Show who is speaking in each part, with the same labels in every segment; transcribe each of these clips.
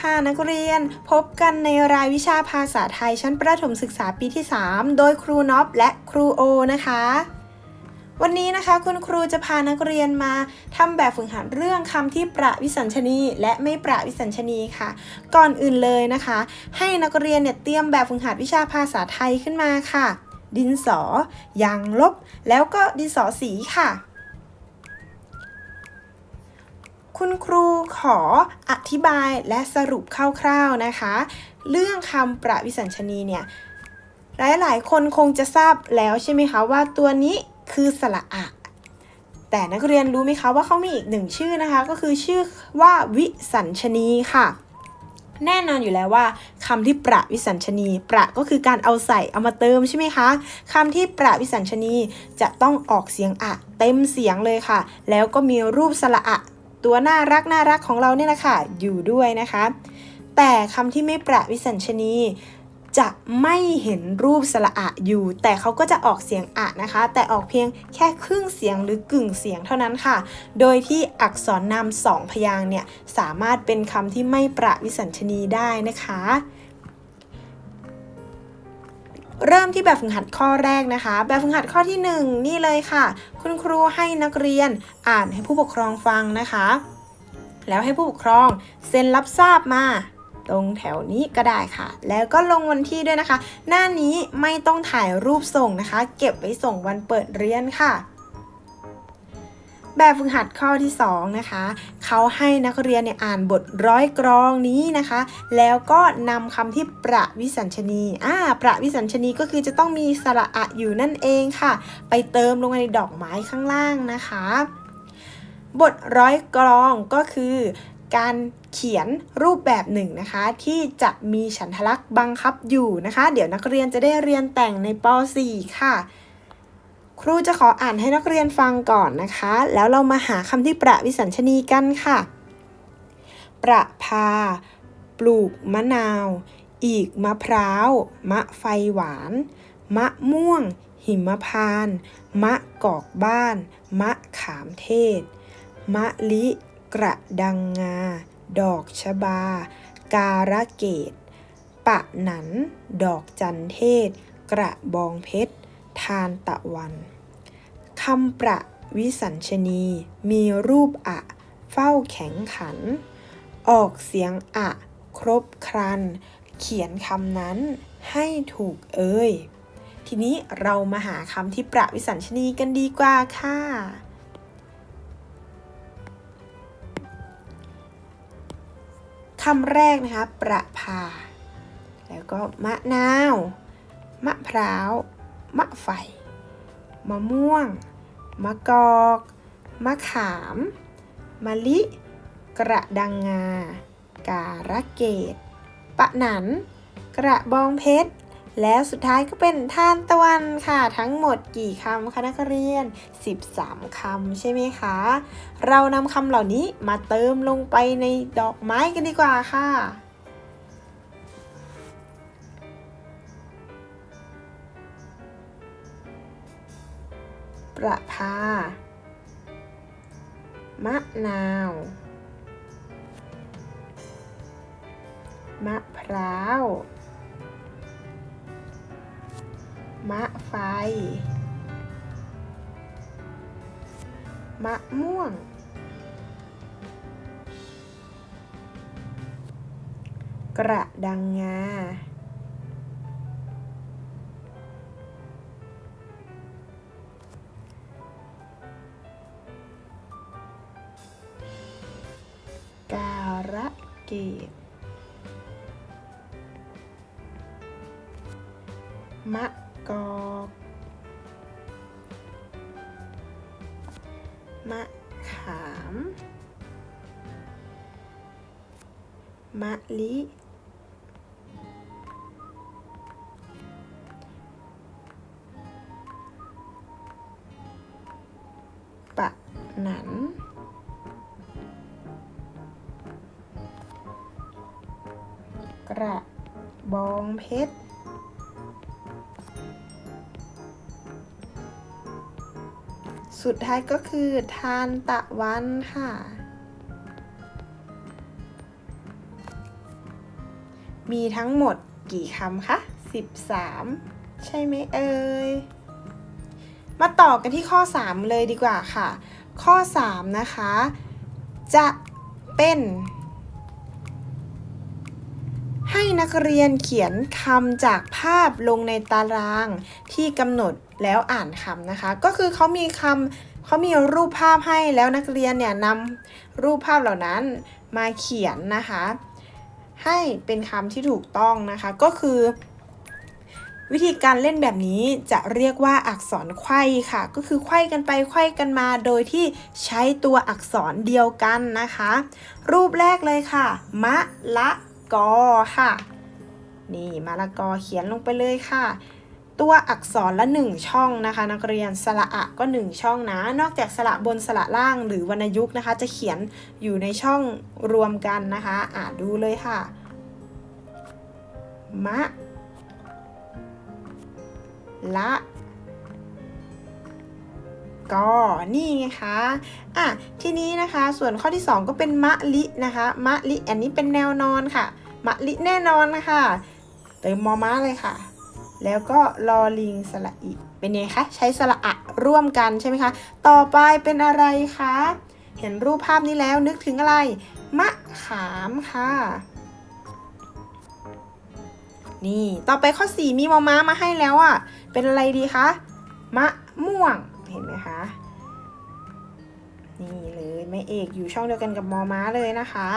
Speaker 1: ค่ะนักเรียน พบกันในรายวิชาภาษาไทยชั้นประถมศึกษาปีที่ 3 โดยครูน็อปและครูโอนะคะ วันนี้นะคะคุณครูจะพานักเรียนมาทำแบบฝึกหัดเรื่องคำที่ประวิสัญชนี และไม่ประวิสัญชนีค่ะ ก่อนอื่นเลยนะคะ ให้นักเรียนเนี่ยเตรียมแบบฝึกหัดวิชาภาษาไทยขึ้นมาค่ะ ดินสอยางลบ แล้วก็ดินสอสีค่ะคุณครูขออ ธิบายและสรุปคร่าวๆนะคะ เรื่องคำประวิสัญชนีเนี่ยหลายๆ คนคงจะทราบแล้วใช่ไหมคะว่าตัวนี้คือสระอะ แต่นักเรียนรู้ไหมคะว่าเขามีอีกหนึ่งชื่อนะคะ ก็คือชื่อว่าวิสัญชนีค่ะ แน่นอนอยู่แล้วว่าคำที่ประวิสัญชนี ประก็คือการเอาใส่เอามาเติมใช่ไหมคะคำที่ประวิสัญชนีจะต้องออกเสียงอะ เต็มเสียงเลยค่ะ แล้วก็มีรูปสระอะ ตัวน่ารักน่ารักของเราเนี่ยแหละค่ะอยู่ด้วยนะคะ แต่คำที่ไม่ประวิสัญชนีจะไม่เห็นรูปสระอะอยู่ แต่เขาก็จะออกเสียงอะนะคะ แต่ออกเพียงแค่ครึ่งเสียงหรือกึ่งเสียงเท่านั้นค่ะ โดยที่อักษรนำสองพยางเนี่ยสามารถเป็นคำที่ไม่ประวิสัญชนีได้นะคะ เริ่มที่แบบฝึกหัดข้อแรกนะคะ แบบฝึกหัดข้อที่ 1 นี่เลยค่ะ คุณครูให้นักเรียนอ่านให้ผู้ปกครองฟังนะคะ แล้วให้ผู้ปกครองเซ็นรับทราบมาตรงแถวนี้ก็ได้ค่ะ แล้วก็ลงวันที่ด้วยนะคะ หน้านี้ไม่ต้องถ่ายรูปส่งนะคะ เก็บไว้ส่งวันเปิดเรียนค่ะ แบบฝึกหัดข้อที่ 2 นะคะ เขาให้นักเรียนเนี่ยอ่านบทร้อยกรองนี้นะคะ แล้วก็นำคำที่ประวิสัญชนีอ่าประวิสัญชนีก็คือจะต้องมีสระอะอยู่นั่นเองค่ะ ไปเติมลงในดอกไม้ข้างล่างนะคะ บทร้อยกรองก็คือการเขียนรูปแบบหนึ่งนะคะ ที่จะมีฉันทลักษณ์บังคับอยู่นะคะ เดี๋ยวนักเรียนจะได้เรียนแต่งในป .4 ค่ะ ครูจะขออ่านให้นักเรียนฟังก่อนนะคะ แล้วเรามาหาคำที่ประวิสัญชนีกันค่ะ ประพา ปลูกมะนาว อีกมะพร้าว มะไฟหวาน มะม่วง หิมพาน มะกอกบ้าน มะขามเทศ มะลิ กระดังงา ดอกชบา การะเกต ปะหนัน ดอกจันเทศ กระบองเพชรทานตะวัน คำประวิสัญชนี มีรูปอะ เฝ้าแข็งขัน ออกเสียงอะ ครบครัน เขียนคำนั้นให้ถูกเอ่ยทีนี้เรามาหาคำที่ประวิสัญชนีกันดีกว่าค่ะ คำแรกนะคะ ประพา แล้วก็มะนาว มะพร้าว มะไฟ มะม่วง มะกอก มะขาม มะลิ กระดังงา การะเกตปะหนัน กระบองเพชร แล้วสุดท้ายก็เป็นทานตะวันค่ะ ทั้งหมดกี่คำคะนักเรียน 13 คำใช่ไหมคะ เรานำคำเหล่านี้มาเติมลงไปในดอกไม้กันดีกว่าค่ะ ประพามะนาว มะพร้าว มะไฟ มะม่วง กระดังงา เกดมะกอกมะขาม มะลิ ปะหนัน ระบองเพชร สุดท้ายก็คือทานตะวันค่ะ มีทั้งหมดกี่คำคะ 13 ใช่ไหมเอ่ย มาต่อกันที่ข้อ 3 เลยดีกว่าค่ะ ข้อ 3 นะคะ จะเป็น ให้นักเรียนเขียนคำจากภาพลงในตารางที่กำหนดแล้วอ่านคำนะคะ ก็คือเขามีคำเขามีรูปภาพให้แล้วนักเรียนเนี่ยนำรูปภาพเหล่านั้นมาเขียนนะคะ ให้เป็นคำที่ถูกต้องนะคะ ก็คือ วิธีการเล่นแบบนี้จะเรียกว่าอักษรไขว้ค่ะ ก็คือไขว้กันไปไขว้กันมา โดยที่ใช้ตัวอักษรเดียวกันนะคะ รูปแรกเลยค่ะ มะละ กอค่ะ นี่มะละกอเขียนลงไปเลยค่ะ ตัวอักษรละ 1 ช่องนะคะ นักเรียนสระอะก็ 1 ช่องนะ นอกจากสระบนสระล่างหรือวรรณยุกต์นะคะ จะเขียนอยู่ในช่องรวมกันนะคะอ่าดูเลยค่ะ มะ ละก็นี่ไงคะอะทีนี้นะคะ ส่วนข้อที่ 2 ก็เป็นมะลินะคะ มะลิ อันนี้เป็นแนวนอนค่ะ มะลิแน่นอนนะคะเติมมอม้าเลยค่ะ แล้วก็ลอลิงสระอีเป็นไงคะใช้สระอะร่วมกันใช่ไหมคะ ต่อไปเป็นอะไรคะเห็นรูปภาพนี้แล้วนึกถึงอะไร มะขามค่ะ นี่ต่อไปข้อ 4 มีมอม้ามาให้แล้วอะ่ะ เป็นอะไรดีคะมะม่วงเห็นไหมคะนี่เลยแม่เอกอยู่ช่องเดียวกันกับมอม้าเลยนะคะ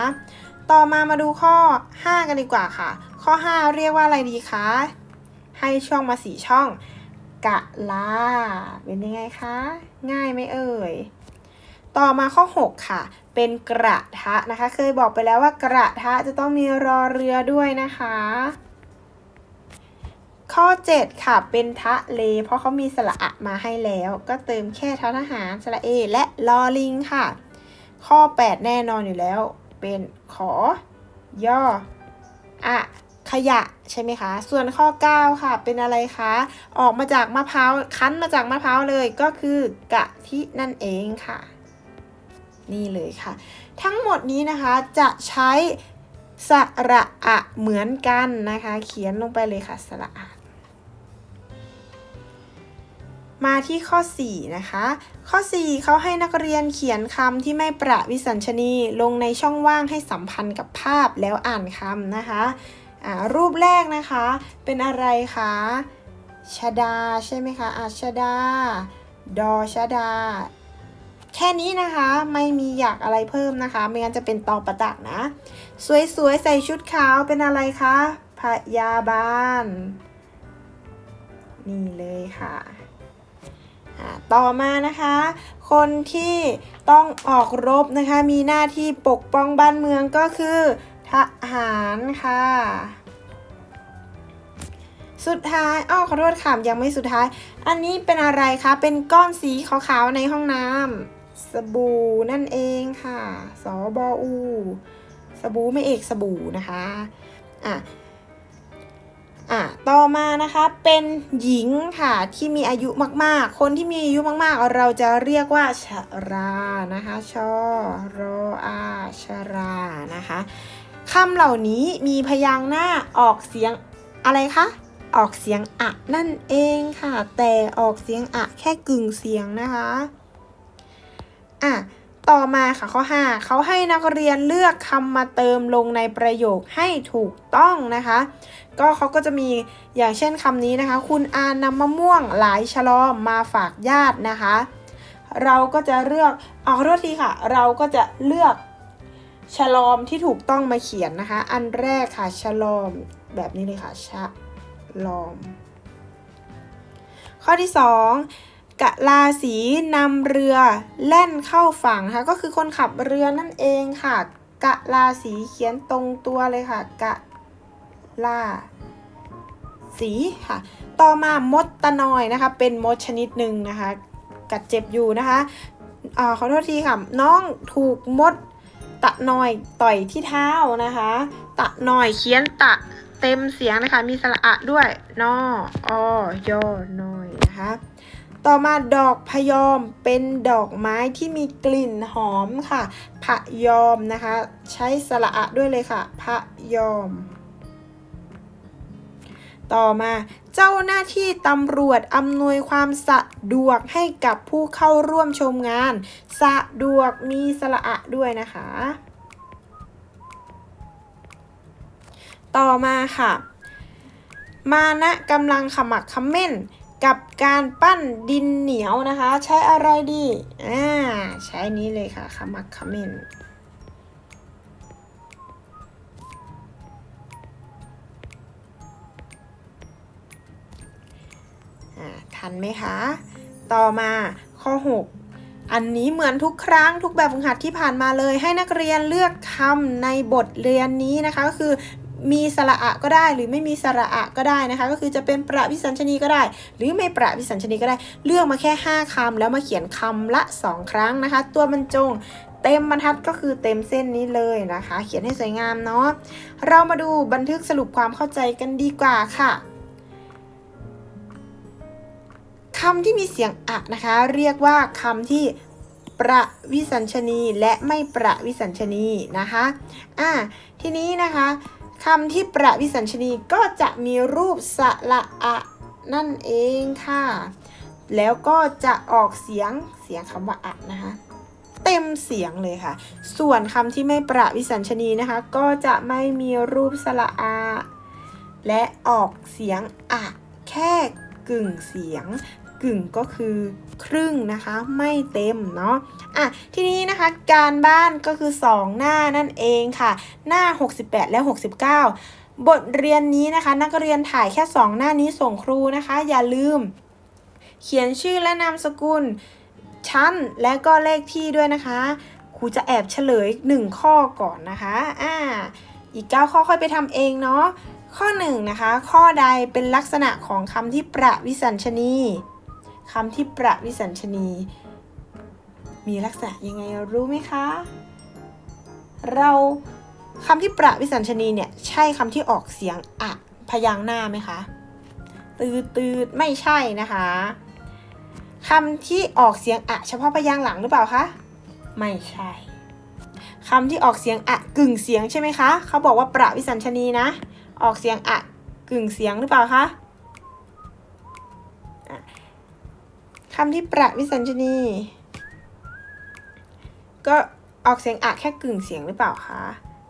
Speaker 1: ต่อมามาดูข้อ 5 กันดีกว่าค่ะ ข้อ 5 เรียกว่าอะไรดีคะ ให้ช่องมาสี่ช่อง กะลา เป็นยังไงคะ ง่ายไหมเอ่ย ต่อมาข้อ 6 ค่ะ เป็นกระทะนะคะ เคยบอกไปแล้วว่ากระทะจะต้องมีรอเรือด้วยนะคะ ข้อ 7 ค่ะ เป็นทะเล เพราะเขามีสระอะมาให้แล้ว ก็เติมแค่ททหารสระเอและลอลิงค่ะ ข้อ 8 แน่นอนอยู่แล้ว เป็นขอย่ออะขยะใช่ไหมคะ ส่วนข้อ 9 ค่ะ เป็นอะไรคะ ออกมาจากมะพร้าว คั้นมาจากมะพร้าวเลยก็คือกะทินั่นเองค่ะ นี่เลยค่ะ ทั้งหมดนี้นะคะจะใช้สระอะเหมือนกันนะคะ เขียนลงไปเลยค่ะสระอะ มาที่ข้อ 4 นะคะ ข้อ 4 เขาให้นักเรียนเขียนคำที่ไม่ประวิสัญชนีลงในช่องว่างให้สัมพันธ์กับภาพแล้วอ่านคำนะคะรูปแรกนะคะ เป็นอะไรคะชดาใช่ไหมคะอาชดา ดอชดา แค่นี้นะคะไม่มีอยากอะไรเพิ่มนะคะ ไม่งั้นจะเป็นตอประตักนะ สวยๆ ใส่ชุดขาวเป็นอะไรคะพยาบาล นี่เลยค่ะ ต่อมานะคะ คนที่ต้องออกรบนะคะ มีหน้าที่ปกป้องบ้านเมืองก็คือทหารค่ะ สุดท้ายอ้อขอโทษค่ะยังไม่สุดท้าย อันนี้เป็นอะไรคะ เป็นก้อนสีขาวๆในห้องน้ำสบู่นั่นเองค่ะ สบอู สบู่ไม่เอกสบู่นะคะ อะ อะต่อมานะคะเป็นหญิงค่ะที่มีอายุมากๆ คนที่มีอายุมากๆ เราจะเรียกว่าชรานะคะชอรออาชรานะคะคำเหล่านี้มีพยางค์หน้าออกเสียงอะไรคะออกเสียงอะนั่นเองค่ะ แต่ออกเสียงอะแค่กึ่งเสียงนะคะอะ ต่อมาค่ะข้อ 5 เขาให้นักเรียนเลือกคำมาเติมลงในประโยคให้ถูกต้องนะคะ ก็เขาก็จะมีอย่างเช่นคำนี้นะคะ คุณอานำมะม่วงหลายฉลอมมาฝากญาตินะคะ เราก็จะเลือกเอาขอโทษทีค่ะ เราก็จะเลือกฉลอมที่ถูกต้องมาเขียนนะคะ อันแรกค่ะฉลอมแบบนี้เลยค่ะฉลอม ข้อที่ 2 กะลาสีนำเรือแล่นเข้าฝั่งนะคะก็คือคนขับเรือนั่นเองค่ะ กะลาสีเขียนตรงตัวเลยค่ะ กะลาสีค่ะ ต่อมามดตะนอยนะคะ เป็นมดชนิดหนึ่งนะคะ กัดเจ็บอยู่นะคะอ่าขอโทษทีค่ะ น้องถูกมดตะนอยต่อยที่เท้านะคะ ตะนอยเขียนตะเต็มเสียงนะคะ มีสระอะด้วย นออยอนอยนะคะ ต่อมาดอกพยอมเป็นดอกไม้ที่มีกลิ่นหอมค่ะ พยอมนะคะ ใช้สระอะด้วยเลยค่ะ พยอม ต่อมาเจ้าหน้าที่ตำรวจอำนวยความสะดวกให้กับผู้เข้าร่วมชมงาน สะดวกมีสระอะด้วยนะคะ ต่อมาค่ะ มานะกำลังขมักขม้น กับการปั้นดินเหนียวนะคะ ใช้อะไรดีอ่าใช้นี้เลยค่ะขมักขม้นอ่าทันไหมคะ ต่อมาข้อ 6 อันนี้เหมือนทุกครั้งทุกแบบฝึกหัดที่ผ่านมาเลย ให้นักเรียนเลือกคำในบทเรียนนี้นะคะก็คือ มีสระอะก็ได้หรือไม่มีสระอะก็ได้นะคะ ก็คือจะเป็นประวิสัญชนีก็ได้ หรือไม่ประวิสัญชนีก็ได้ เลือกมาแค่ 5คำแล้วมาเขียนคำละ 2 ครั้งนะคะ ตัวบรรจงเต็มบรรทัดก็คือเต็มเส้นนี้เลยนะคะ เขียนให้สวยงามเนาะเรามาดูบันทึกสรุปความเข้าใจกันดีกว่าค่ะคำที่มีเสียงอะนะคะ เรียกว่าคำที่ประวิสัญชนีและไม่ประวิสัญชนีนะคะ อ่า ทีนี้นะคะ คำที่ประวิสัญชนีก็จะมีรูปสระอะนั่นเองค่ะ แล้วก็จะออกเสียงเสียงคำว่าอะนะคะ เต็มเสียงเลยค่ะ ส่วนคำที่ไม่ประวิสัญชนีนะคะ ก็จะไม่มีรูปสระอาและออกเสียงอะแค่กึ่งเสียง กึ่งก็คือครึ่งนะคะไม่เต็มเนาะอะทีนี้นะคะการบ้านก็คือ 2 หน้านั่นเองค่ะ หน้า 68 และ 69 บทเรียนนี้นะคะ นักเรียนถ่ายแค่ 2 หน้านี้ส่งครูนะคะ อย่าลืม เขียนชื่อและนามสกุลชั้นและก็เลขที่ด้วยนะคะครูจะแอบเฉลย 1 ข้อก่อนนะคะอ่าอีก 9 ข้อค่อยไปทำเองเนาะข้อ1นะคะ ข้อใดเป็นลักษณะของคำที่ประวิสัญชนี คำที่ประวิสัญชนี มีลักษณะยังไงรู้ไหมคะ เราคำที่ประวิสัญชนีเนี่ยใช่คำที่ออกเสียงอะพยางหน้าไหมคะ ตืดตืดไม่ใช่นะคะคำที่ออกเสียงอะเฉพาะพยางหลังหรือเปล่าคะ ไม่ใช่คำที่ออกเสียงอะกึ่งเสียงใช่ไหมคะ เขาบอกว่าประวิสัญชนีนะ ออกเสียงอะกึ่งเสียงหรือเปล่าคะ คำที่ประวิสัญชนี ก็ออกเสียงอะแค่กึ่งเสียงหรือเปล่าคะ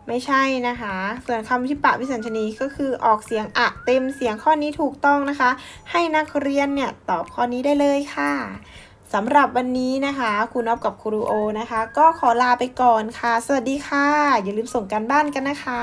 Speaker 1: ไม่ใช่นะคะ ส่วนคำที่ปะวิสัญชนีก็คือออกเสียงอะเต็มเสียงข้อนี้ถูกต้องนะคะ ให้นักเรียนเนี่ยตอบข้อนี้ได้เลยค่ะสำหรับวันนี้นะคะครูนอบกับครูโอนะคะ ก็ขอลาไปก่อนค่ะ สวัสดีค่ะ อย่าลืมส่งการบ้านกันนะคะ